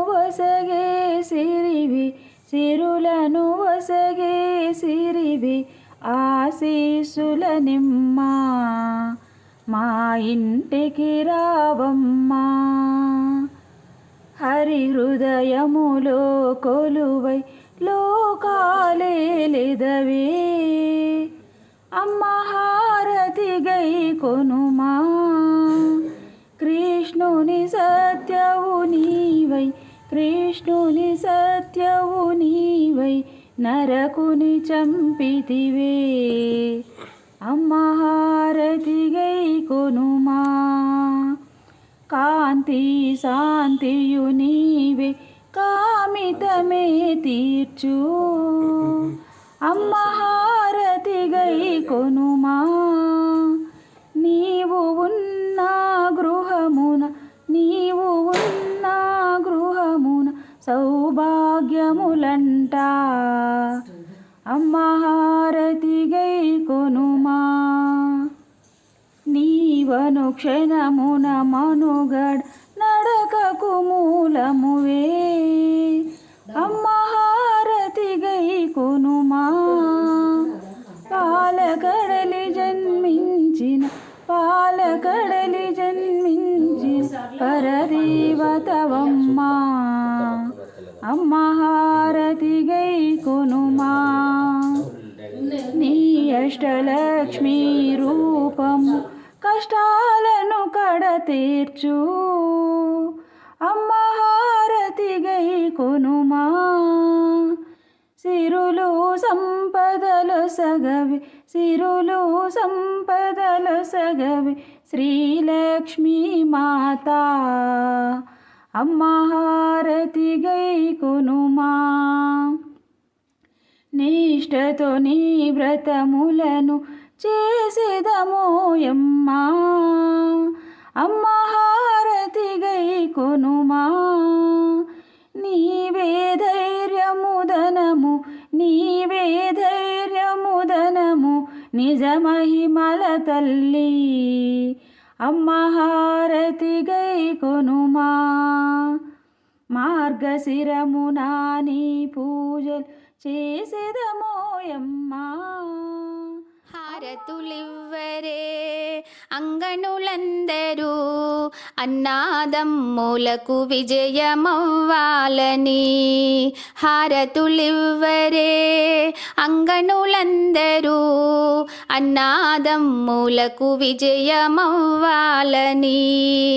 వసగే సిరివి సిరులను వసగే సిరివి ఆశీసుల నిమ్మా మా ఇంటికి రావమ్మా. హరి హృదయములో కొలువై లోకాలేలిదవే అమ్మ హారతి గై కొనుమా. కృష్ణుని సత్యవు నీవై కృష్ణుని సత్యవు నీవై నరకుని చంపితివే. అమ్మ గై కొనుమా. కాంతి శాంతియు నీవే కామితమే తీర్చు. అమ్మ గై కొనుమా. సౌభాగ్యములంట. అమ్మహారతిగై కొనుమా. నీవను క్షణమున మనుగడ్ నడకకు మూలమువే. అమ్మహారతిగై కొనుమా. పాలకడలి జన్మించిన పాలకడలి జన్మించిన పరదేవతవమ్మా. అష్టలక్ష్మి రూపము కష్టాలను కడ తీర్చు. అమ్మ హారతి గై కొనుమా. సిరులు సంపదలు సగవి సిరులు సంపదలు సగవి శ్రీలక్ష్మీ మాత. అమ్మ హారతి గై కొనుమా. నిష్టతో నీ వ్రతములను చేసేదమోయమ్మా అమ్మ హారతి గై కొనుమా నీవే ధైర్యముదనము నీవే ధైర్యముదనము నిజ మహిమల తల్లి. అమ్మ హారతి గై కొనుమా. మార్గశిరమునా నీ పూజలు చేసేదమోయమ్మా హారతులివ్వరే అంగనులందరూ అన్నాదమ్ములకు విజయమవ్వాలని. హారతులివ్వరే అంగనులందరూ అన్నాదమ్ములకు విజయమవ్వాలని.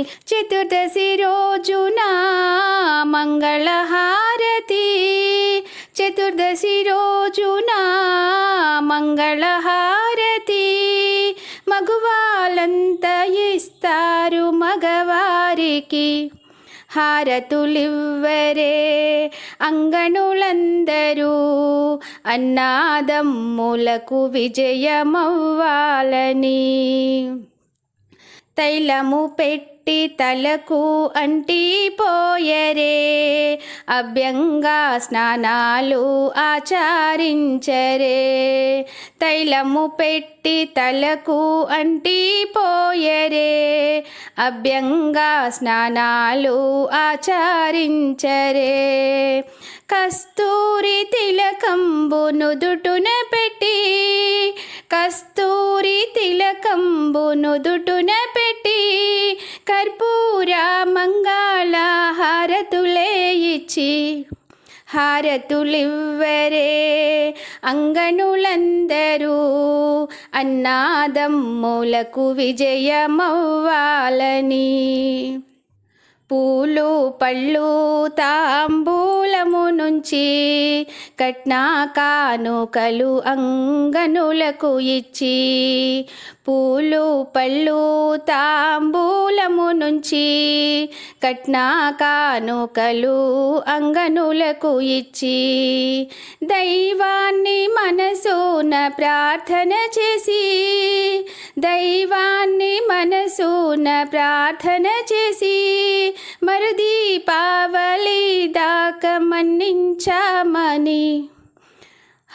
చతుర్దశి రోజున మంగళహారతి చతుర్దశి రోజున మంగళహారతి మగువాలంత ఇస్తారు మగవారికి. హారతులివ్వరే అంగణులందరూ అన్నాదమ్ములకు విజయమవ్వాలని. తైలము పెట్టి తలకు అంటిపోయరే. అభ్యంగా స్నానాలు ఆచరించరే. తైలము పెట్టి తలకు అంటిపోయరే. అభ్యంగా స్నానాలు ఆచరించరే. కస్తూరి తిలకంబు నుదుటున పెట్టి కస్తూరి తిలకంబు నుదుటున పెట్టి పిలిచి హారతులివ్వరే. అంగనులందరూ అన్నాదమ్ములకు విజయమవ్వాలని. పూలు పళ్ళు తాంబూ నుంచి కట్నా కానుకలు అంగనులకు ఇచ్చి పూలు పళ్ళు తాంబూలము నుంచి కట్నా కానుకలు అంగనులకు ఇచ్చి దైవాన్ని మనసున ప్రార్థన చేసి దైవాన్ని మనసున ప్రార్థన చేసి వారు దీపావళి దాకా మన్నించామని.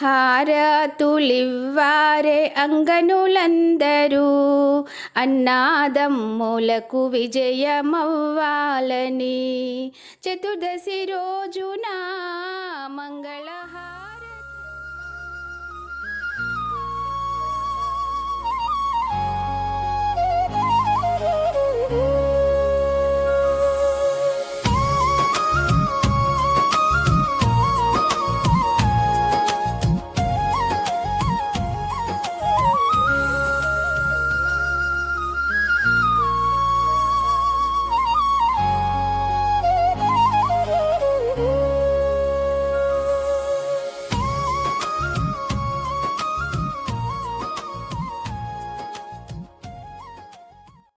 హారతులివ్వారే అంగనులందరూ అన్నాదమ్ములకు విజయమవ్వాలని. చతుర్దశి రోజున మంగళహార